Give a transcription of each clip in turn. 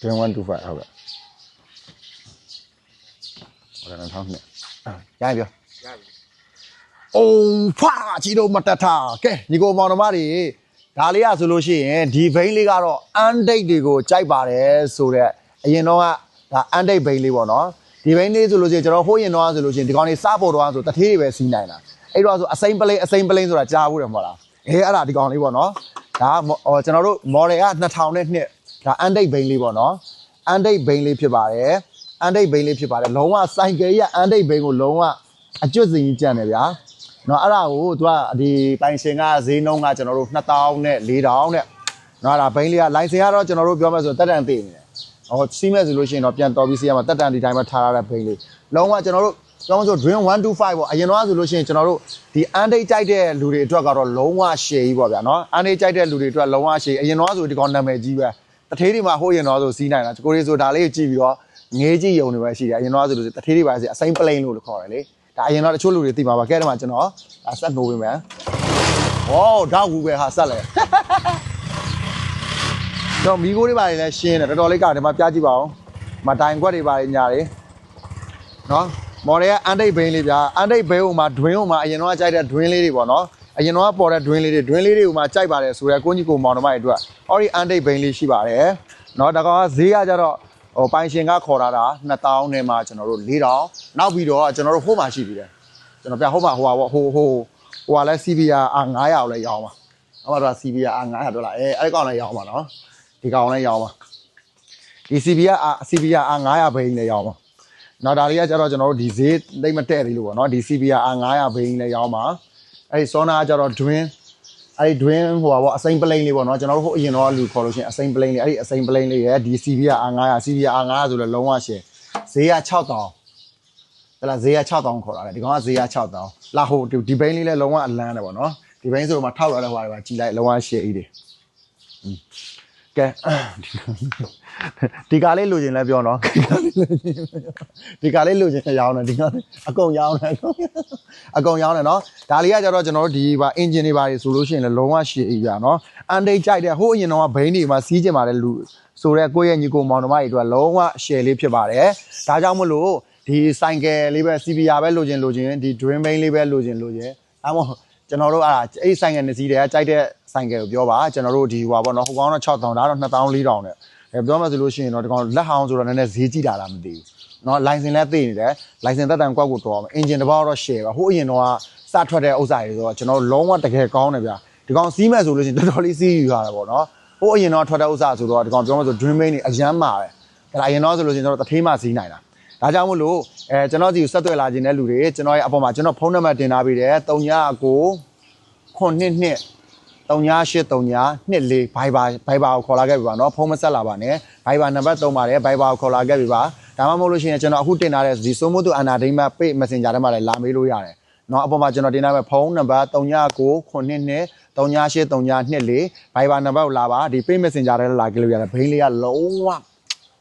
Dream 125ဟုတ်ကဲ့ဟုတ်တယ်နော်ထောင်းနဲ့ရရပြောရပြီအိုးဖွာကြီးတို့မတက်တာကဲညီကိုမောင်နှမတွေဒါလေးရဆိုလို့ရှိရင်ဒီဘိန်းလေးကတော့အန်ဒိတ်တွေကိုကြိုက်ပါတယ်ဆိုတော့အရင်တော့ကဒါအန်ဒိတ်ဘိန်းလေးပေါ့နော်ဒီဘိန်းလေးဆိုလို့ရှိရင်ကျွန်တော်ဟိုးရင်တော့ဆိုလို့ရှိရင်ဒီကောင်လေးစားဖို့တော့ဆိုတထေးတွေပဲစီးနိုင်တာအဲ့တော့ဆိုအစိမ့်ပလိန်အစိမ့်ပလိန်ဆိုတာကြားဘူးတယ်မဟုတ်လားအေးအဲ့ဒါဒီကောင်လေးပေါ့နော်ဒါဟိုကျွန်တော်တို့ model က2000နဲ့နှစ် ဒါအန်ဒိတ်ဘိန်းလေးပေါ့နော်အန်ဒိတ်ဘိန်းလေးဖြစ်ပါတယ်အန်ဒိတ်ဘိန်းလေးဖြစ်ပါတယ်လုံးဝစိုက်ကယ်ရအန်ဒိတ်ဘိန်းကိုလုံးဝအကျွတ်စင်ကြီးကြံ့တယ်ဗျာနော်အဲ့ဒါကိုသူကဒီပိုင်ရှင်ကဈေးနှုန်းကကျွန်တော်တို့2000နဲ့4000နဲ့နော်အဲ့ဒါဘိန်းလေးကလိုင်စင်ကတော့ကျွန်တော်တို့ပြောမယ်ဆိုတက်တန်သိနေတယ်ဟောစီးမဲ့ဆိုလို့ရှိရင်တော့ပြန်တော်ပြီးစီးရမှာတက်တန်ဒီတိုင်းမှာထားရတဲ့ဘိန်းလေးလုံးဝကျွန်တော်တို့ပြောမှဆို dream 125ပေါ့အရင်တော့ဆိုလို့ရှိရင်ကျွန်တော်တို့ဒီအန်ဒိတ်ကြိုက်တဲ့လူတွေအတွက်ကတော့လုံးဝရှယ်ကြီးပေါ့ဗျာနော်အန်ဒိတ်ကြိုက်တဲ့လူတွေအတွက်လုံးဝရှယ်အရင်တော့ဆိုဒီကောင်နာမည်ကြီးပဲ တထေးတွေမှာဟိုးရင်တော့ဆိုစီးနိုင်တာကိုရီဆိုဒါလေးကိုကြည့်ပြီးတော့ငေးကြည့်ယုံနေပဲရှိတယ်အရင်တော့ဆိုလို့တထေးတွေပါစီအစိမ့်ပလိန်လို့ခေါ်တယ်လေဒါအရင်တော့တချို့လူတွေသိမှာပါကဲတယ်မှာကျွန်တော်ဒါဆက်နှိုးပေးမယ်။ဩဒါဝူပဲဟာဆက်လဲ။တော့မီကိုတွေပါလေလဲရှင်းတယ်တော်တော်လေးကဒီမှာပြကြည့်ပါဦး။မတိုင်ခွက်တွေပါလေညာတွေ။နော်မော်ဒယ်ကအန်ဒိတ်ဘိန်းလေးဗျာ။အန်ဒိတ်ဘိန်းဟိုမှာဒွင်းဟိုမှာအရင်တော့ကြိုက်တဲ့ဒွင်းလေးတွေပေါ့နော်။ အရင်တော့ပေါ်တဲ့ဒွင်းလေးတွေဒွင်းလေးတွေဟိုမှာကြိုက်ပါတယ်ဆိုရဲကိုကြီးကိုမောင်နှမတွေအတွက်အော်ဒီအန်ဒိတ်ဘိန်းလေးရှိပါတယ်။နော်ဒါကောင်ကဈေးကကြတော့ဟိုပိုင်ရှင်ကခေါ်လာတာ2000နဲ့မှကျွန်တော်တို့4000နောက်ပြီးတော့ကျွန်တော်တို့ဟိုမှာရှိပြီတယ်။ကျွန်တော်ပြဟိုမှာဟိုပါဟိုဟိုဟိုကလည်း CBR 900ကိုလည်းရောင်းပါအမတို့က CBR 900ဒေါ်လာအဲအဲ့ကောင်လည်းရောင်းပါနော်ဒီကောင်လည်းရောင်းပါဒီ CBR CBR 900ဘိန်းလည်းရောင်းပါနောက်ဒါလေးကကျတော့ကျွန်တော်တို့ဒီဈေးသိမ့်မတဲ့သေးလို့ပေါ့နော်ဒီ CBR 900ဘိန်းလည်းရောင်းပါ အဲ့ဒီ Sona ကကျတော့ Dwin အဲ့ဒီ Dwin ဟိုပါပေါ့အစိမ့်ပလိန်လေးပေါ့နော်ကျွန်တော်တို့ဟိုအရင်တော့လူခေါ်လို့ရှိရင်အစိမ့်ပလိန်လေးအဲ့ဒီအစိမ့်ပလိန်လေးရဲ့ဒီ CBR 900 CBR 900 ဆိုလည်းလုံးဝရှယ်ဈေးက6000ဟဲ့လားဈေးက6000ခေါ်တာလေဒီကောင်ကဈေးက6000လာဟိုဒီဘိန်းလေးလည်းလုံးဝအလန်းတယ်ပေါ့နော်ဒီဘိန်းဆိုတော့မှထောက်ရတဲ့ဟိုပါကြီးလိုက်လုံးဝရှယ်အေးတယ် ကဲဒီကားလေးလိုချင်လဲပြောနော်ဒီကားလေးလိုချင်ရောင်းတယ်ဒီကားလေးအကုန်ရောင်းတယ်အကုန်ရောင်းတယ်နော်ဒါလေးကကြတော့ကျွန်တော်တို့ဒီပါအင်ဂျင်တွေပါဆိုလို့ရှိရင်လည်းလုံးဝရှည်အေးပြနော်အန်ဒိတ်ကြိုက်တဲ့ဟိုအရင်တော့ဘိန်းတွေမှာစီးကျင်ပါတယ်လူဆိုတော့ကိုယ့်ရဲ့ညီကိုမောင်နှမတွေအတွက်လုံးဝရှယ်လေးဖြစ်ပါတယ်ဒါကြောင့်မလို့ဒီဆိုင်ကယ်လေးပဲ CBR ပဲလိုချင်လိုချင်ဒီ dream bane လေးပဲလိုချင်လိုချင်အဲမို့ ကျွန်တော်တို့အားအဲ့ဆိုင်ကယ်နှစ်စီးတည်းကကြိုက်တဲ့ဆိုင်ကယ်ကိုပြောပါကျွန်တော်တို့ဒီဟွာပေါ့နော်ဟိုကောင်တော့6000ဒါတော့2400နဲ့အဲပြောမှဆိုလို့ရှိရင်တော့ဒီကောင်လက်ဟောင်းဆိုတော့နည်းနည်းဈေးကြည့်တာလားမသိဘူးနော် license လည်းသိနေတယ် license သက်တမ်းကွက်ကိုတော်အောင် engine တစ်ပေါက်တော့ share ပါဟိုအရင်တော့စထွက်တဲ့ဥစ္စာတွေဆိုတော့ကျွန်တော်လုံးဝတကယ်ကောင်းတယ်ဗျာဒီကောင်စီးမဲ့ဆိုလို့ရှိရင်တော်တော်လေးစီးယူရတာပေါ့နော်ဟိုအရင်တော့ထွက်တဲ့ဥစ္စာဆိုတော့ဒီကောင်ပြောမှဆို dream main နေအရမ်းမာတယ်ဒါအရင်တော့ဆိုလို့ရှိရင်တော့တထေးမှစီးနိုင်တာ ဒါကြောင့်မို့လို့အဲကျွန်တော်စီကိုဆက်သွယ်လာခြင်းတဲ့လူတွေကျွန်တော်ရဲ့အပေါ်မှာကျွန်တော်ဖုန်းနံပါတ်တင်ထားပေးတယ်39ခုနှစ်နှစ်3839နှစ်လေးဘိုင်ဘာဘိုင်ဘာကိုခေါ်လာခဲ့ပြီပါเนาะဖုန်းမဆက်လာပါနဲ့ဘိုင်ဘာနံပါတ်3ပါတယ်ဘိုင်ဘာကိုခေါ်လာခဲ့ပြီပါဒါမှမဟုတ်လို့ရှိရင်ကျွန်တော်အခုတင်ထားတဲ့ဒီစိုးမိုးသူအနာဒိမတ်ပိတ် messenger ထဲမှာလည်းလာမေးလို့ရတယ်เนาะအပေါ်မှာကျွန်တော်တင်ထားမဲ့ဖုန်းနံပါတ်39ခုနှစ်နှစ်3839နှစ်လေးဘိုင်ဘာနံပါတ်ကိုလာပါဒီ pay messenger ထဲလာကြည့်လို့ရတယ်ဘိန်းလေးကလုံးဝ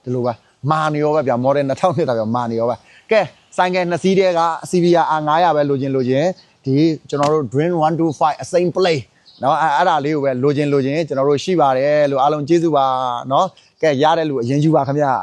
ဒီလိုပဲ မာနေရောပဲဗျာ model 2000နှစ်တာဗျာမာနေရောပဲကဲဆိုင်ကယ်နှစ်စီးတည်းက CBR R900 ပဲလိုချင်လိုချင်ဒီကျွန်တော်တို့ Dream 125အစိမ့် play နော်အဲ့အဲ့ဒါလေးကိုပဲလိုချင်လိုချင်ကျွန်တော်တို့ရှိပါတယ်လို့အားလုံးကျေးဇူးပါနော်ကဲရတဲ့လူအရင်ယူပါခင်ဗျာ